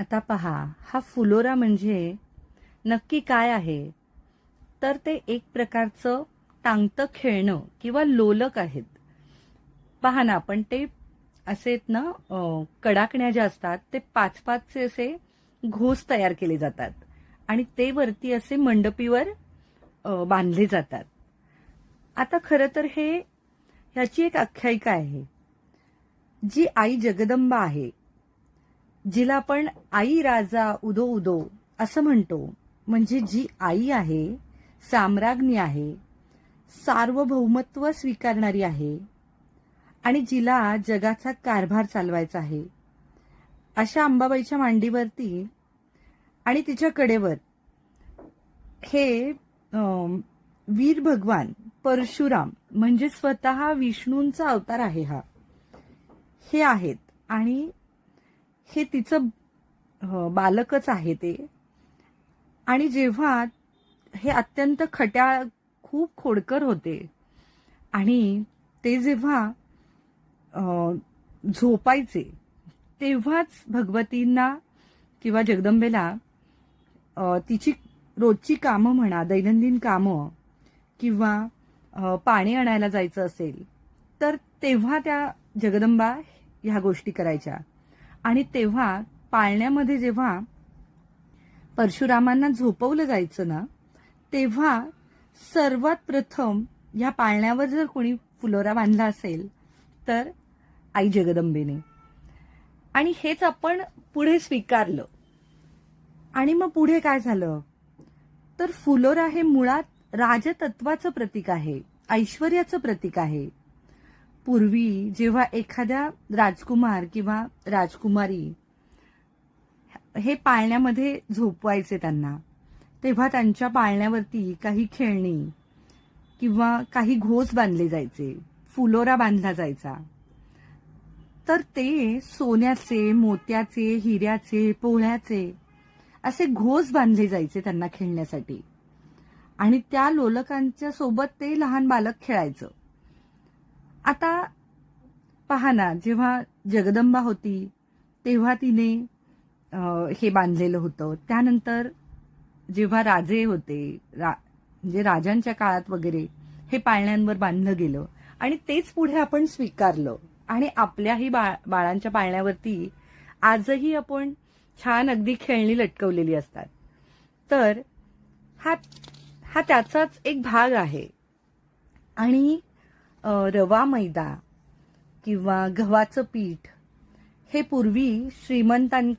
आता पहा हा फुलोरा म्हणजे नक्की काय आहे? तर ते एक प्रकारचं टांगतं खेळणं किंवा लोलक आहेत. पहा ना आपण ते असे आहेत ना कडाकण्या ज्या असतात ते पाच पाचचे असे घोस तयार केले जातात. आणि ते वरती असे मंडपीवर बांधले जातात. आता खरं तर हे ह्याची एक आख्यायिका आहे. जी आई जगदंबा आहे जिला आपण आई राजा उदो उदो असं म्हणतो. म्हणजे जी आई आहे साम्राज्ञी आहे सार्वभौमत्व स्वीकारणारी आहे आणि जिला जगाचा कारभार चालवायचा आहे. अशा अंबाबाईच्या मांडीवरती आणि तिच्या कडेवर हे वीर भगवान परशुराम म्हणजे स्वतः विष्णूंचा अवतार आहे हा. हे आहेत आणि हे तिचं बालकच आहे ते. आणि जेव्हा हे अत्यंत खट्याळ खूप खोडकर होते. आणि ते जेव्हा झोपायचे तेव्हाच भगवतींना किंवा जगदंबेला तिची रोजची कामं म्हणा दैनंदिन कामं किंवा पाणी आणायला जायचं असेल तर तेव्हा त्या जगदंबा ह्या गोष्टी करायच्या. आणि तेव्हा पाळण्यामध्ये जेव्हा परशुरामांना झोपवलं जायचं ना तेव्हा सर्वात प्रथम ह्या पाळण्यावर जर कोणी फुलोरा बांधला असेल तर आई जगदंबेने. आणि हेच आपण पुढे स्वीकारलं. आणि मग पुढे काय झालं? तर फुलोरा हे मुळात राजतत्वाचं प्रतीक आहे ऐश्वर्याचं प्रतीक आहे. पूर्वी जेव्हा एखाद्या राजकुमार किंवा राजकुमारी हे पाळण्यामध्ये झोपवायचे त्यांना तेव्हा त्यांच्या पाळण्यावरती काही खेळणी किंवा काही घोस बांधले जायचे फुलोरा बांधला जायचा. तर ते सोन्याचे मोत्याचे हिऱ्याचे पोळ्याचे असे घोस बांधले जायचे त्यांना खेळण्यासाठी. आणि त्या लोलकांच्या सोबत ते लहान बालक खेळायचं. आता पहा ना जेव्हा जगदंबा होती तेव्हा तिने हे बांधलेलं होतं. त्यानंतर जेव्हा राजे होते रा म्हणजे राजांच्या काळात वगैरे हे पाळण्यांवर बांधलं गेलं आणि तेच पुढे आपण स्वीकारलं. आणि आपल्याही बा बाळांच्या पाळण्यावरती आजही आपण छान अगदी खेळणी लटकवलेली असतात. तर हा हा त्याचाच एक भाग आहे. आणि रवा मैदा किंवा गव्हाचं पीठ हे पूर्वी श्रीमंतां